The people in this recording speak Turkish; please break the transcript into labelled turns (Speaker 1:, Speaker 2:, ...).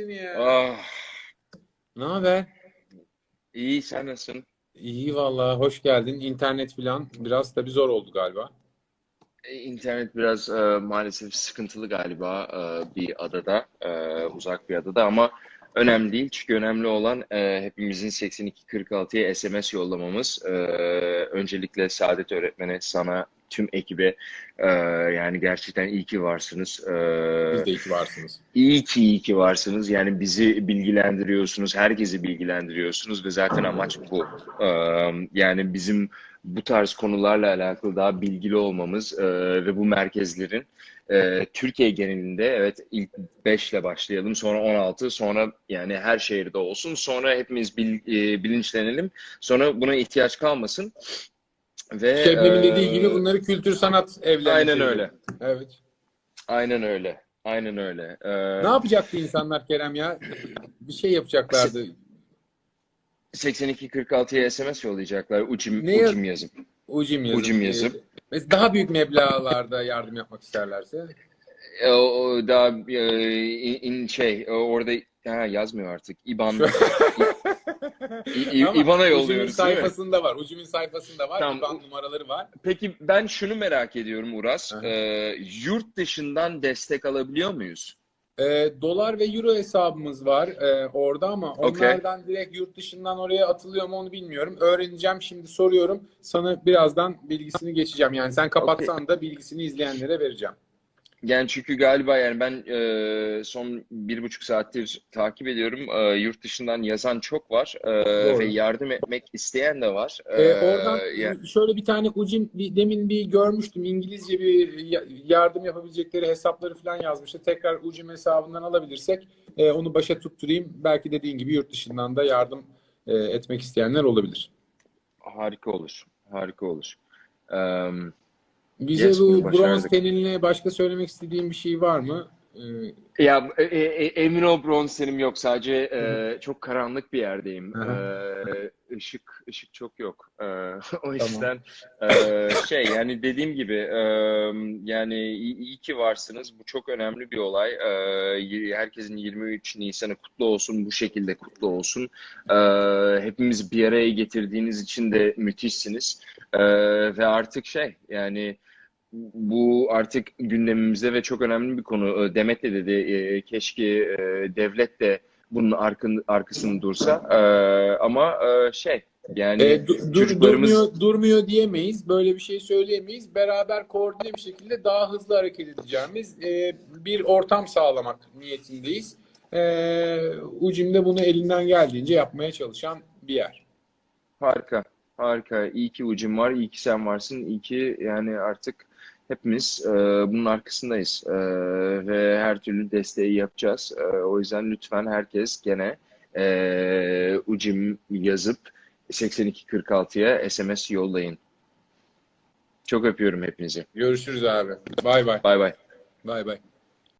Speaker 1: seni ya.
Speaker 2: Ah,
Speaker 1: Ne haber?
Speaker 2: iyi sen nasılsın?
Speaker 1: İyi vallahi hoş geldin. İnternet falan biraz tabii zor oldu galiba.
Speaker 2: E, İnternet biraz e, maalesef sıkıntılı galiba e, bir adada, e, uzak bir adada ama önemli değil. Çünkü önemli olan e, hepimizin 8246'ya SMS yollamamız. E, öncelikle Saadet öğretmene, sana, tüm ekibe e, yani gerçekten iyi ki varsınız. E,
Speaker 1: Biz de iyi ki varsınız.
Speaker 2: İyi ki iyi ki varsınız. Yani bizi bilgilendiriyorsunuz, herkesi bilgilendiriyorsunuz ve zaten amaç bu. Ee, yani bizim bu tarz konularla alakalı daha bilgili olmamız e, ve bu merkezlerin e, Türkiye genelinde evet ilk 5 ile başlayalım, sonra 16, sonra yani her şehirde olsun, sonra hepimiz bil- e, bilinçlenelim, sonra buna ihtiyaç kalmasın ve
Speaker 1: Şebnem'in dediği gibi bunları kültür sanat evlerine
Speaker 2: aynen öyle,
Speaker 1: Evet.
Speaker 2: aynen öyle, aynen öyle. Ee,
Speaker 1: Ne yapacaktı insanlar Kerem ya? Bir şey yapacaklardı.
Speaker 2: 8246'ya SMS yollayacaklar ucim,
Speaker 1: Ne
Speaker 2: ucim yazıp.
Speaker 1: Ucim yazıp.
Speaker 2: Ucim yazıp.
Speaker 1: Mesela daha büyük meblağlarda yardım yapmak isterlerse.
Speaker 2: E, O, o daha e, in, in- şey e, orada ha, yazmıyor artık. İban İBAN'a yolluyoruz mi?
Speaker 1: sayfasında var. Ucim'in sayfasında var.
Speaker 2: Tamam.
Speaker 1: İban numaraları var.
Speaker 2: Peki ben şunu merak ediyorum Uras.
Speaker 1: Aha.
Speaker 2: E, yurt dışından destek alabiliyor muyuz?
Speaker 1: Ee, dolar ve euro hesabımız var e, orada ama onlardan direkt yurt dışından oraya atılıyor mu onu bilmiyorum. Öğreneceğim şimdi soruyorum. Sana birazdan bilgisini geçeceğim. Yani sen kapatsan da bilgisini izleyenlere vereceğim.
Speaker 2: Yani çünkü galiba yani ben e, son bir buçuk saattir takip ediyorum. E, yurt dışından yazan çok var E,
Speaker 1: Doğru.
Speaker 2: ve yardım etmek isteyen de var.
Speaker 1: Ee,
Speaker 2: E,
Speaker 1: oradan
Speaker 2: yani-
Speaker 1: şöyle bir tane ucim bir, demin bir görmüştüm. İngilizce bir ya- yardım yapabilecekleri hesapları falan yazmıştı. Tekrar ucim hesabından alabilirsek e, onu başa tutturayım. Belki dediğin gibi yurt dışından da yardım e, etmek isteyenler olabilir.
Speaker 2: Harika olur. Harika olur. Eee
Speaker 1: Bize bu bronz
Speaker 2: başardık.
Speaker 1: teninle başka söylemek istediğin bir şey var mı? Ee,
Speaker 2: Ya e, e, emin ol bronzerim yok. Sadece e, çok karanlık bir yerdeyim. E, ışık ışık çok yok. E, o yüzden e, şey yani dediğim gibi e, yani iyi, iyi ki varsınız. Bu çok önemli bir olay. E, herkesin 23 Nisan'ı kutlu olsun. Bu şekilde kutlu olsun. E, hepimizi bir araya getirdiğiniz için de müthişsiniz. E, ve artık şey yani bu artık gündemimizde ve çok önemli bir konu. Ee, Demet de dedi e, keşke e, devlet de bunun arkın, arkasında dursa. Ee, ama e, şey yani
Speaker 1: e, du- dur-
Speaker 2: çocuklarımız
Speaker 1: durmuyor, durmuyor diyemeyiz. Böyle bir şey söyleyemeyiz. Beraber koordine bir şekilde daha hızlı hareket edeceğimiz e, bir ortam sağlamak niyetindeyiz. E, Ucim de bunu elinden geldiğince yapmaya çalışan bir yer.
Speaker 2: harika. Harika. İyi ki ucum var. iyi ki sen varsın. iyi ki yani artık hepimiz e, bunun arkasındayız. E, ve her türlü desteği yapacağız. E, o yüzden lütfen herkes gene e, ucum yazıp 8246'ya SMS yollayın. Çok öpüyorum hepinizi.
Speaker 1: Görüşürüz abi. Bay bay.
Speaker 2: Bay bay.
Speaker 1: Bay bay.